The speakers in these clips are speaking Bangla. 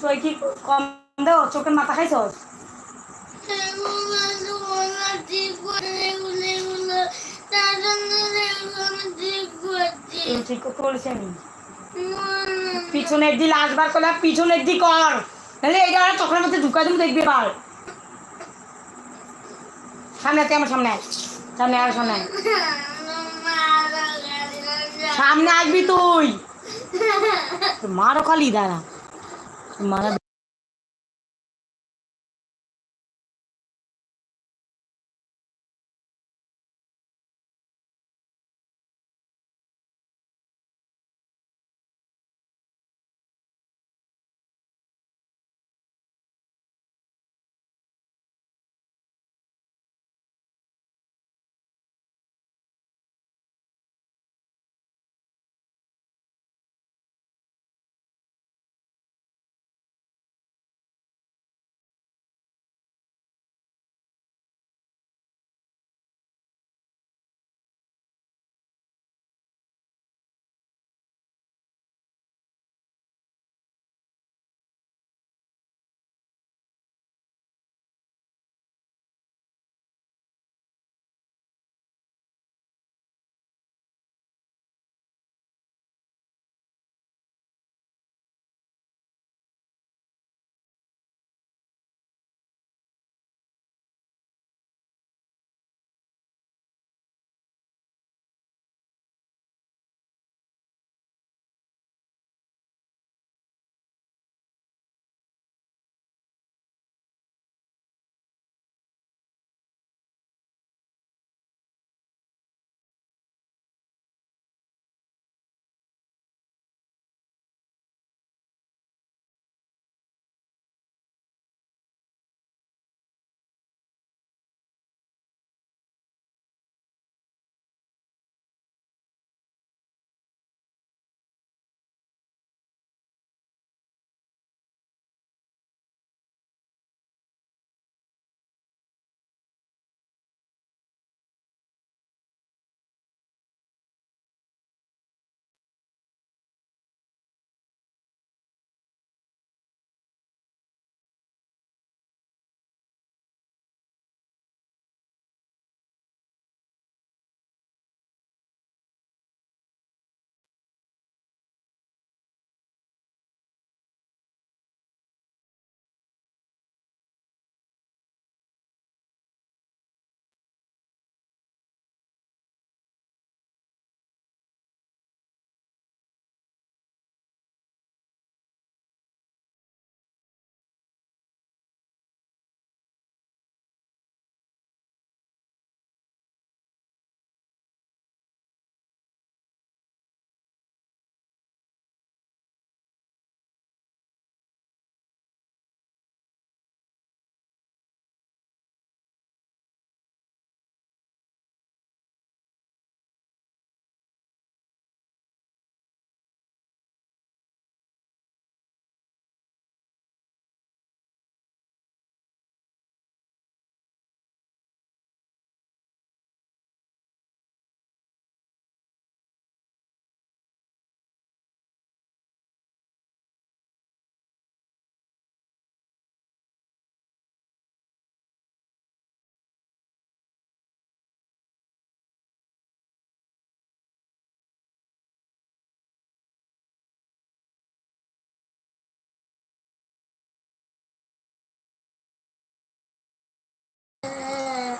তুই কি কম দেও? চোখের মাথা খাইছস? পিছনের দিক আসবার করলে পিছনের দিক কর। নাহলে চোখের মধ্যে ঢুকাই তুমি দেখবি এবার। সামনে আমার সামনে সামনে আর সামনে। মারা। সামনে আসবি তুই। মারও খালি, দাঁড়া। মারা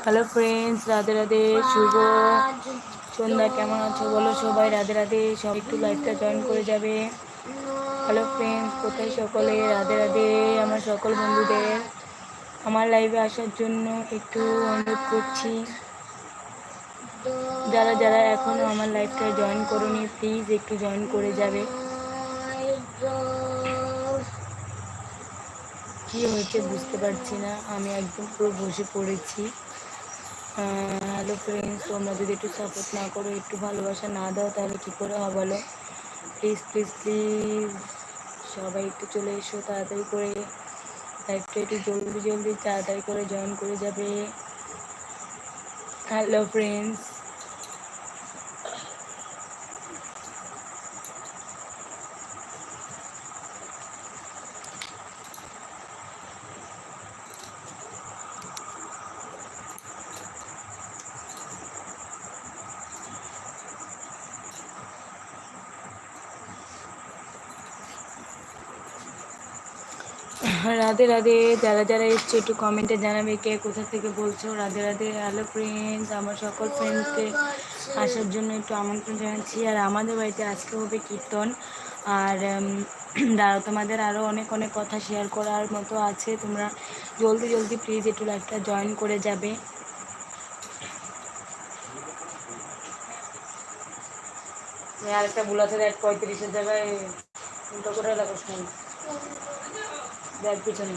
হ্যালো ফ্রেন্ডস রাধে রাধে শুভ সন্ধ্যা কেমন আছো? বলো সবাই রাধে রাধে সব একটু লাইভটা জয়েন করে যাবে। হ্যালো ফ্রেন্ডস কোথায় সকলে? রাধে রাধে আমার সকল বন্ধুদের। আমার লাইভে আসার জন্য একটু অনুরোধ করছি। যারা যারা এখনও আমার লাইভটা জয়েন করোনি প্লিজ একটু জয়েন করে যাবে। কি হয়েছে বুঝতে পারছি না। আমি একদম পুরো বসে পড়েছি। হ্যালো ফ্রেন্ডস তোমরা যদি একটু সাপোর্ট না করো, একটু ভালোবাসা না দাও, তাহলে কী করে হবে বলো? প্লিজ প্লিজ প্লিজ সবাই একটু চলে এসো, তাড়াতাড়ি করে। লাইফটা একটু জলদি জলদি, তাড়াতাড়ি করে জয়েন করে যাবে। হ্যালো ফ্রেন্ডস রাধে রাধে, যারা যারা এসছে একটু কমেন্টে জানাবে কে কোথা থেকে বলছো। রাধে রাধে হ্যালো ফ্রেন্ডস আমার সকল ফ্রেন্ডসকে আসার জন্য একটু আমন্ত্রণ জানাচ্ছি। আর আমাদের বাড়িতে আজকে হবে কীর্তন। আর দাঁড়াও, তোমাদের আরও অনেক অনেক কথা শেয়ার করার মতো আছে। তোমরা জলদি জলদি প্লিজ একটু লাইফটা জয়েন করে যাবে। আরেকটা ভুল আছে, দেখ, পঁয়ত্রিশের জায়গায় উল্টো করে দেখ পিছনে।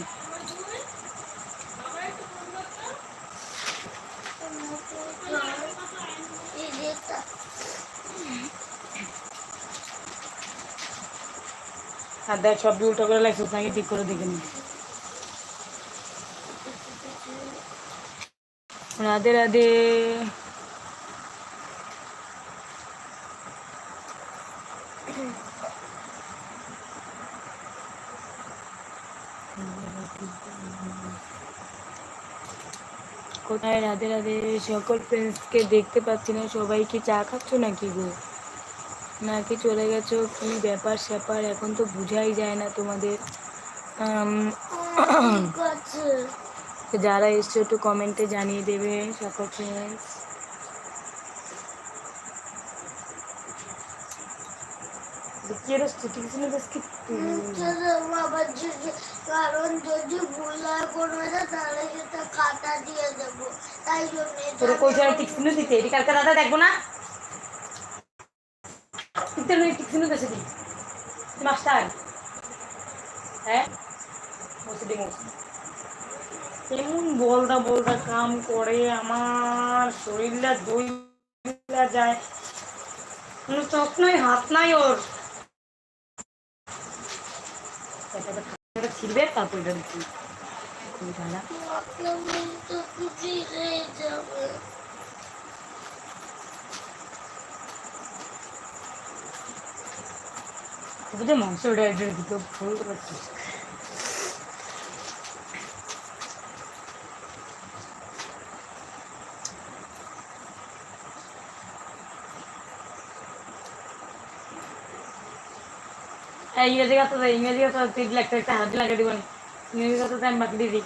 আর দেখ সবই উল্টো করে লাগছিস নাকি ঠিক করে দেখে নি। রাধে রাধে। কোথায়? রাধে রাধে সকল ফ্রেন্ডসকে দেখতে পাচ্ছি না। সবাই কি চা খাচ্ছ নাকি গো? নাকি চলে গেছো? কি ব্যাপার স্যাপার? এখন তো বোঝাই যায় না তোমাদের। যারা এসছো একটু কমেন্টে জানিয়ে দেবে সকল friends Quiero esto, ¿qué es lo que কারণ যদি ভুল করবে না তাহলে সেটা খাতা দিয়ে দেবো তাই জন্য তোর টিকসিনু দিতে এটি কালকে দাদা দেখব না? টিকসিনু দেশে দি মাস্টার। হ্যাঁ? বসে দি কেমন বলদা বলদা কাম করে আমার। শরীরটা দইলা যায়। কোনো চোখ নাই হাত নাই ওর। ছিড়বে তারপর এটা হয়ে যাবে বুঝে মাংস ওটা এটা দিতে বলতে ইংরেজি কথা ইংরেজি কথা তুই লাগতে একটা হাত লাগিয়ে দিবেন আমি বাকি দিয়ে দিই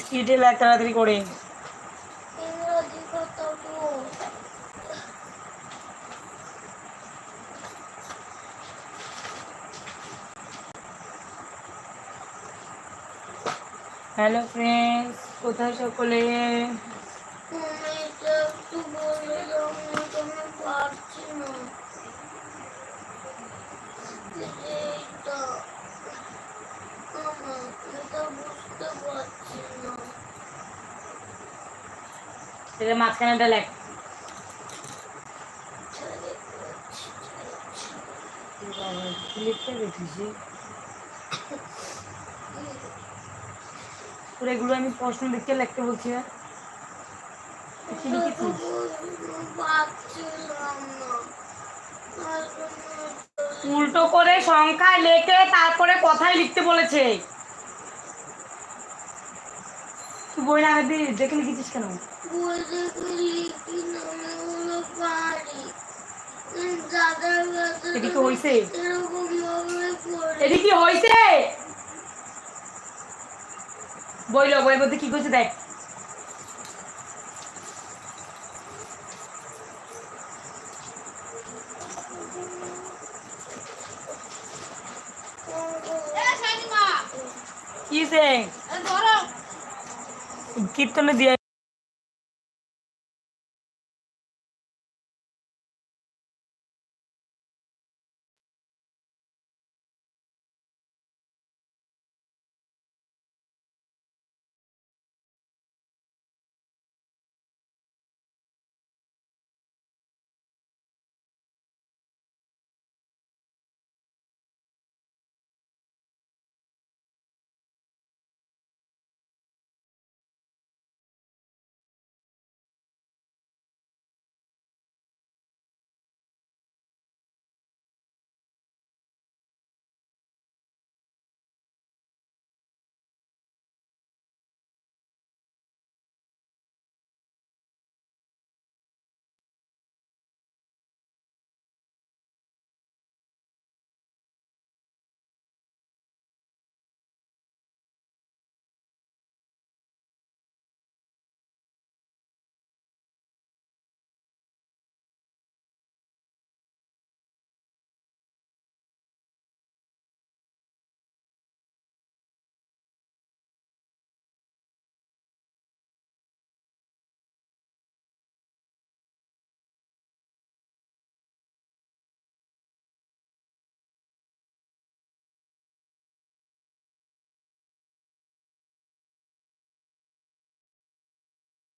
স্পিডে লাগ তাড়াতাড়ি করে হ্যালো ফ্রেন্ডস কোথায় সকলে তুমি এটা একটু বলে দাও না তো আমি পারছি না এইটা আমার এটা বুঝতে পারছি না সেটা মাঝখানেটা লেখ। এগুলো আমি প্রশ্ন লিখতে লিখতে বলছি উল্টো করে সংখ্যায় লেখে তারপরে কথায় লিখতে বলেছে। তুই বই না দিয়ে দেখে লিখেছিস কেন? বই দেখে লিখি না আমি ওগুলো পারি দাদার কাছে এটা কি হয়েছে এরকম ভাবে পড়ে এটি কি হয়েছে বইল বইয়ের মধ্যে কি করছে দেখ। কি সে কীর্তনে দিয়ে